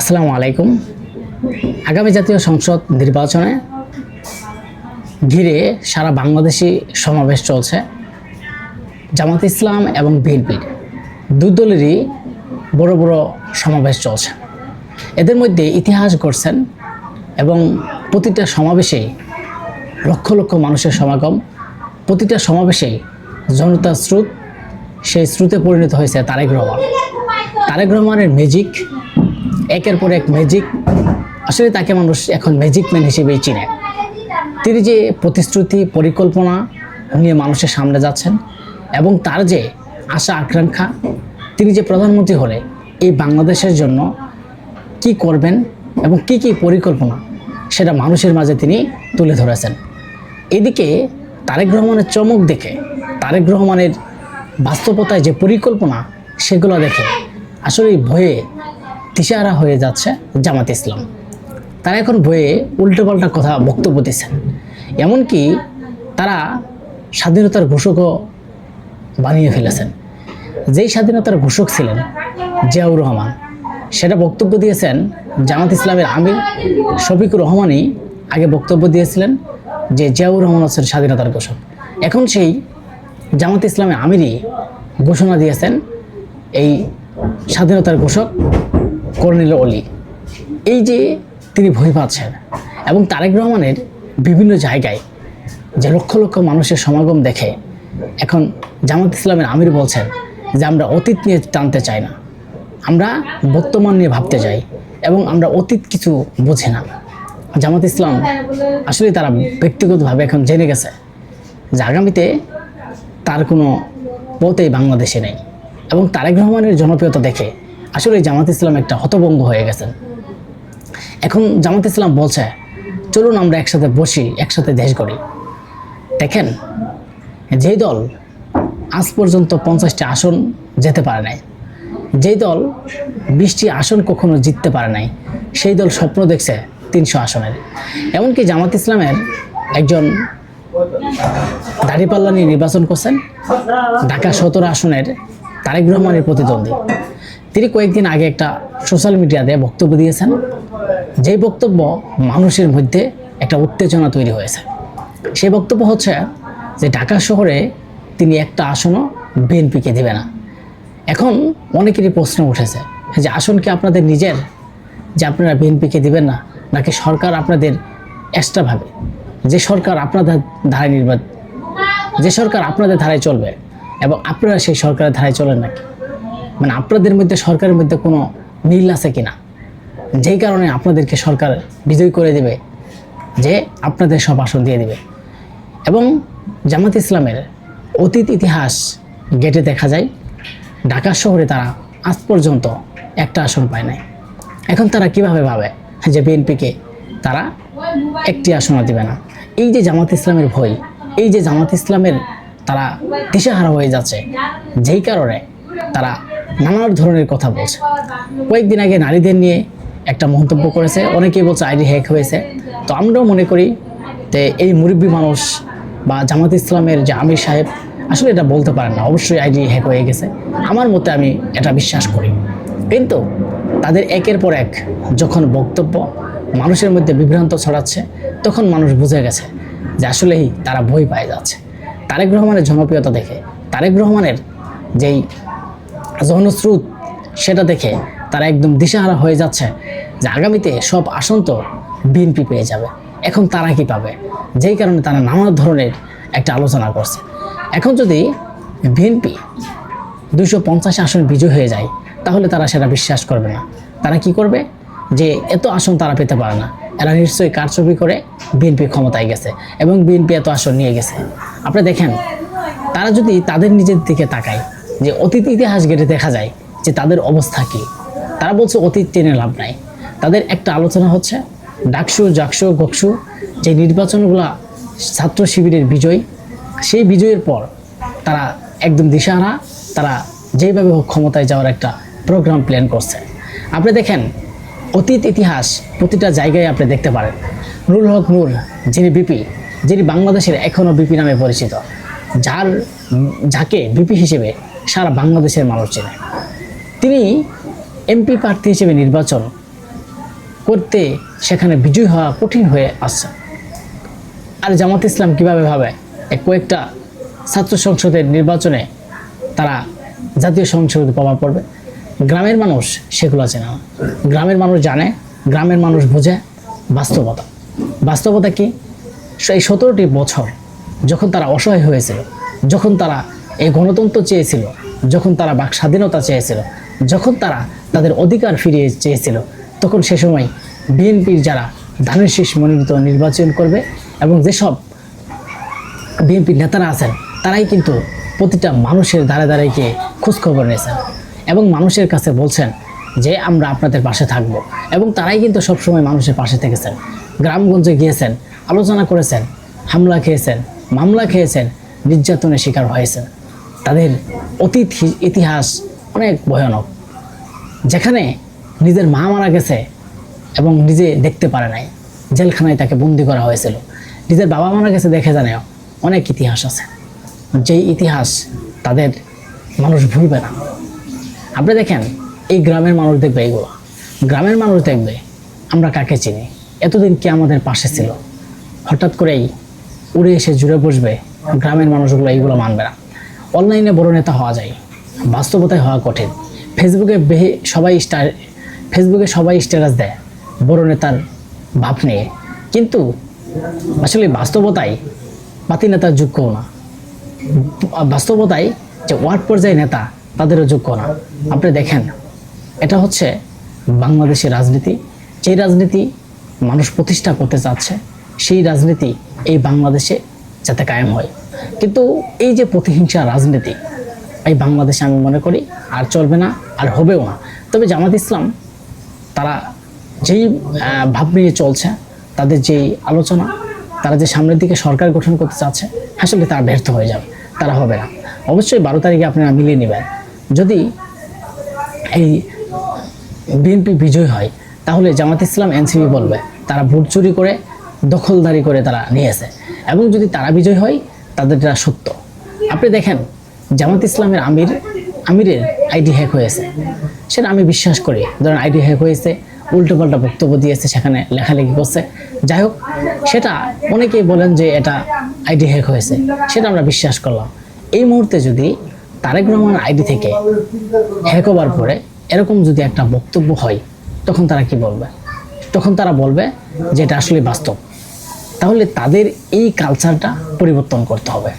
আসসালামু আলাইকুম। আগামী জাতীয় সংসদ নির্বাচনে ঘিরে সারা বাংলাদেশি সমাবেশ চলছে। জামাত ইসলাম এবং বিএনপির দু দলেরই বড় বড় সমাবেশ চলছে। এদের মধ্যে ইতিহাস গড়ছেন এবং প্রতিটা সমাবেশেই লক্ষ লক্ষ মানুষের সমাগম, প্রতিটা সমাবেশেই জনতার স্রোত, সেই স্রোতে পরিণত হয়েছে তারেক রহমান। তারেক রহমানের ম্যাজিক একের পর এক ম্যাজিক আসলে তাকে মানুষ এখন ম্যাজিক ম্যান হিসেবেই চিনে। তিনি যে প্রতিশ্রুতি, পরিকল্পনা নিয়ে মানুষের সামনে যাচ্ছেন এবং তার যে আশা, আকাঙ্ক্ষা, তিনি যে প্রধানমন্ত্রী হলে এই বাংলাদেশের জন্য কি করবেন এবং কি কি পরিকল্পনা সেটা মানুষের মাঝে তিনি তুলে ধরেছেন। এদিকে তারেক রহমানের চমক দেখে, তারেক রহমানের বাস্তবতায় যে পরিকল্পনা, সেগুলো দেখে আসলে ভয়ে দিশাহারা হয়ে যাচ্ছে জামাত ইসলাম। তারা এখন ভয়ে উল্টোপাল্টা কথা বক্তব্য দিচ্ছেন। এমনকি তারা স্বাধীনতার ঘোষকও বানিয়ে ফেলেছেন। যেই স্বাধীনতার ঘোষক ছিলেন জিয়াউর রহমান, সেটা বক্তব্য দিয়েছেন জামাত ইসলামের আমির শফিকুর রহমানই আগে বক্তব্য দিয়েছিলেন যে জিয়াউর রহমান হচ্ছেন স্বাধীনতার ঘোষক। এখন সেই জামাত ইসলামের আমিরই ঘোষণা দিয়েছেন এই স্বাধীনতার ঘোষক কর্নেল অলি। এই যে তিনি ভয় পাচ্ছেন এবং তারেক রহমানের বিভিন্ন জায়গায় যে লক্ষ লক্ষ মানুষের সমাগম দেখে এখন জামাত ইসলামের আমির বলছেন যে আমরা অতীত নিয়ে টানতে চাই না। আমরা বর্তমান নিয়ে ভাবতে চাই এবং আমরা অতীত কিছু বুঝি না। জামাত ইসলাম আসলে তারা ব্যক্তিগতভাবে এখন জেনে গেছে যে আগামীতে তার কোনো পথেই বাংলাদেশে নেই এবং তারেক রহমানের জনপ্রিয়তা দেখে আসলে জামাত ইসলাম একটা হতভঙ্গ হয়ে গেছেন এখন জামাত ইসলাম বলছে, চলুন আমরা একসাথে বসি, একসাথে দেশ গড়ি। দেখেন যে দল আজ পর্যন্ত পঞ্চাশটি আসন যেতে পারে নাই, যেই দল বিশটি আসন কখনো জিততে পারে নাই, সেই দল স্বপ্ন দেখছে তিনশো আসনের। এমনকি জামাত ইসলামের একজন দাড়িপাল্লা নিয়ে নির্বাচন করছেন, ঢাকা সতেরো আসনের তারেক রহমানের প্রতিদ্বন্দ্বী। তিনি কয়েকদিন আগে একটা সোশ্যাল মিডিয়াতে বক্তব্য দিয়েছেন। যেই বক্তব্য মানুষের মধ্যে একটা উত্তেজনা তৈরি হয়েছে। সেই বক্তব্য হচ্ছে যে ঢাকা শহরে তিনি একটা আসনও বিএনপিকে দেবে না। এখন অনেকেরই প্রশ্ন উঠেছে যে আসন কি আপনাদের নিজের? যে আপনারা বিএনপিকে দিবেন না, নাকি সরকার আপনাদের এক্সট্রাভাবে যে সরকার আপনাদের ধারায় নির্বাচন যে সরকার আপনাদের ধারায় চলবে, এবং আপনারা সেই সরকারের ধারায় চলেন নাকি? মানে আপনাদের মধ্যে, সরকারের মধ্যে কোনো মিল আছে কিনা? যেই কারণে আপনাদেরকে সরকার বিজয়ী করে দেবে, যে আপনাদের সব আসন দিয়ে দেবে। এবং জামাত ইসলামের অতীত ইতিহাস গেটে দেখা যায়, ঢাকা শহরে তারা আজ পর্যন্ত একটা আসন পায় নাই। এখন তারা কীভাবে ভাবে যে বিএনপিকে তারা একটি আসনও দিবে না? এই যে জামাত ইসলামের ভয়, এই যে জামাত ইসলামের তারা দিশাহারা হয়ে যাচ্ছে, যেই কারণে তারা নানা ধরনের কথা বলছে। কয়েকদিন আগে নারীদের নিয়ে একটা মন্তব্য করেছে, অনেকেই বলছে আইডি হ্যাক হয়েছে। তো আমরাও মনে করি যে এই মুরব্বী মানুষ বা জামাত ইসলামের যে আমির সাহেব, আসলে এটা বলতে পারেন না। অবশ্যই আইডি হ্যাক হয়ে গেছে। আমার মতে আমি এটা বিশ্বাস করি। কিন্তু তাদের একের পর এক যখন বক্তব্য মানুষের মধ্যে বিভ্রান্ত ছড়াচ্ছে, তখন মানুষ বুঝে গেছে যে আসলেই তারা ভয় পায় যাচ্ছে। তারেক রহমানের জনপ্রিয়তা দেখে, তারেক রহমানের যেই জনস্রোত সেটা দেখে তারা একদম দিশাহারা হয়ে যাচ্ছে যে আগামীতে সব আসন তো বিএনপি পেয়ে যাবে। এখন তারা কি পাবে? যেই কারণে তারা নানা ধরনের একটা আলোচনা করছে। এখন যদি বিএনপি দুশো পঞ্চাশ আসন বিজয় হয়ে যায়, তাহলে তারা সেটা বিশ্বাস করবে না। তারা কি করবে? যে এত আসন তারা পেতে পারে না। এরা নিশ্চয়ই কারচুপি করে বিএনপি ক্ষমতায় গেছে এবং বিএনপি এত আসন নিয়ে গেছে। আপনি দেখেন, তারা যদি তাদের নিজের দিকে তাকায় যে অতীত ইতিহাস ঘেটে দেখা যায় যে তাদের অবস্থা কী। তারা বলছে অতীত টেনে লাভ নাই। তাদের একটা আলোচনা হচ্ছে ডাকসু, জাকসু, গকসু যে নির্বাচনগুলা ছাত্র শিবিরের বিজয়, সেই বিজয়ের পর তারা একদম দিশাহারা, তারা যেইভাবে হোক ক্ষমতায় যাওয়ার একটা প্রোগ্রাম প্ল্যান করছে। আপনি দেখেন, অতীত ইতিহাস প্রতিটা জায়গায় আপনি দেখতে পারেন। নুরুল হক নূর, যিনি বিপি যিনি বাংলাদেশের এখনও বিপি নামে পরিচিত, যার, যাকে বিপি হিসেবে সারা বাংলাদেশের মানুষ চেনে। তিনি এমপি প্রার্থী হিসেবে নির্বাচন করতে সেখানে বিজয় হওয়া কঠিন হয়ে আসছে। আর জামাত ইসলাম কীভাবে ভাবে? কয়েকটা ছাত্র সংসদের নির্বাচনে তারা জাতীয় সংসদে প্রভাব পড়বে। গ্রামের মানুষ সেগুলো চেনে না। গ্রামের মানুষ জানে, গ্রামের মানুষ বোঝে। বাস্তবতা। বাস্তবতা কি? এই সতেরোটি বছর যখন তারা অসহায় হয়েছিল, যখন তারা এই গণতন্ত্র চেয়েছিল, যখন তারা বাক স্বাধীনতা চেয়েছিল, যখন তারা তাদের অধিকার ফিরিয়ে চেয়েছিল, তখন সে সময় বিএনপির যারা ধানের শীষ মনোনীত নির্বাচন করবে এবং যেসব বিএনপির নেতারা আছেন, তারাই কিন্তু প্রতিটা মানুষের দ্বারে দ্বারে গিয়ে খোঁজখবর নিয়েছেন এবং মানুষের কাছে বলছেন যে, আমরা আপনাদের পাশে থাকব। এবং তারাই কিন্তু সবসময় মানুষের পাশে থেকেছেন। গ্রামগঞ্জে গিয়েছেন, আলোচনা করেছেন, হামলা খেয়েছেন, মামলা খেয়েছেন, নির্যাতনের শিকার হয়েছেন। তাদের অতীত, ইতিহাস অনেক ভয়ানক, যেখানে নিজের মা মারা গেছে এবং নিজে দেখতে পারে নাই। জেলখানায় তাকে বন্দি করা হয়েছিল। নিজের বাবা মারা গেছে দেখে জানে অনেক ইতিহাস আছে। যেই ইতিহাস তাদের মানুষ ভুলবে না। আপনি দেখেন, এই গ্রামের মানুষ দেখবে এইগুলো গ্রামের মানুষ দেখবে, আমরা কাকে চিনি? এতদিন কে আমাদের পাশে ছিল? হঠাৎ করেই উড়ে এসে জুড়ে বসবে, গ্রামের মানুষগুলো এইগুলো মানবে না। অনলাইনে বড় নেতা হওয়া যায়, বাস্তবতায় হওয়া কঠিন। ফেসবুকে বেহে সবাই স্টার, ফেসবুকে সবাই স্ট্যাটাস দেয়, বড় নেতার ভাব নিয়ে। কিন্তু আসলে বাস্তবতায় পাতি নেতার যোগ্য না। বাস্তবতায় যে ওয়ার্ড পর্যায়ে নেতা, তাদেরও যোগ্য না। আপনি দেখেন, এটা হচ্ছে বাংলাদেশের রাজনীতি। যেই রাজনীতি মানুষ প্রতিষ্ঠা করতে চাচ্ছে, সেই রাজনীতি এই বাংলাদেশে যাতে কায়েম হয়। কিন্তু এই যে প্রতিহিংসা রাজনীতি, এই বাংলাদেশে আমি মনে করি আর চলবে না আর হবেও না। তবে জামাত ইসলাম, তারা যেই ভাব নিয়ে চলছে, তাদের যেই আলোচনা, তারা যে সামনের দিকে সরকার গঠন করতে চাচ্ছে, আসলে তারা ব্যর্থ হয়ে যাবে, তারা হবে না। অবশ্যই বারো তারিখে আপনারা মিলিয়ে নেবেন। যদি এই বিএনপি বিজয় হয়, তাহলে জামাত ইসলাম, এনসিপি বলবে, তারা ভোট চুরি করে, দখলদারি করে তারা নিয়েছে। এবং যদি তারা বিজয় হয় তাদের এটা সত্য। আপনি দেখেন, জামাত ইসলামের আমির, আমিরের আইডি হ্যাক হয়েছে। সেটা আমি বিশ্বাস করি। ধরেন আইডি হ্যাক হয়েছে, উল্টোপাল্টা বক্তব্য দিয়েছে, সেখানে লেখালেখি করছে। যাই হোক, সেটা অনেকেই বলেন যে এটা আইডি হ্যাক হয়েছে। সেটা আমরা বিশ্বাস করলাম। এই মুহূর্তে যদি তারেক রহমান আইডি থেকে হ্যাক হবার পরে এরকম যদি একটা বক্তব্য হয়, তখন তারা কি বলবে? তখন তারা বলবে যে এটা আসলে বাস্তব। তাহলে তাদের এই কালচারটা পরিবর্তন করতে হবে।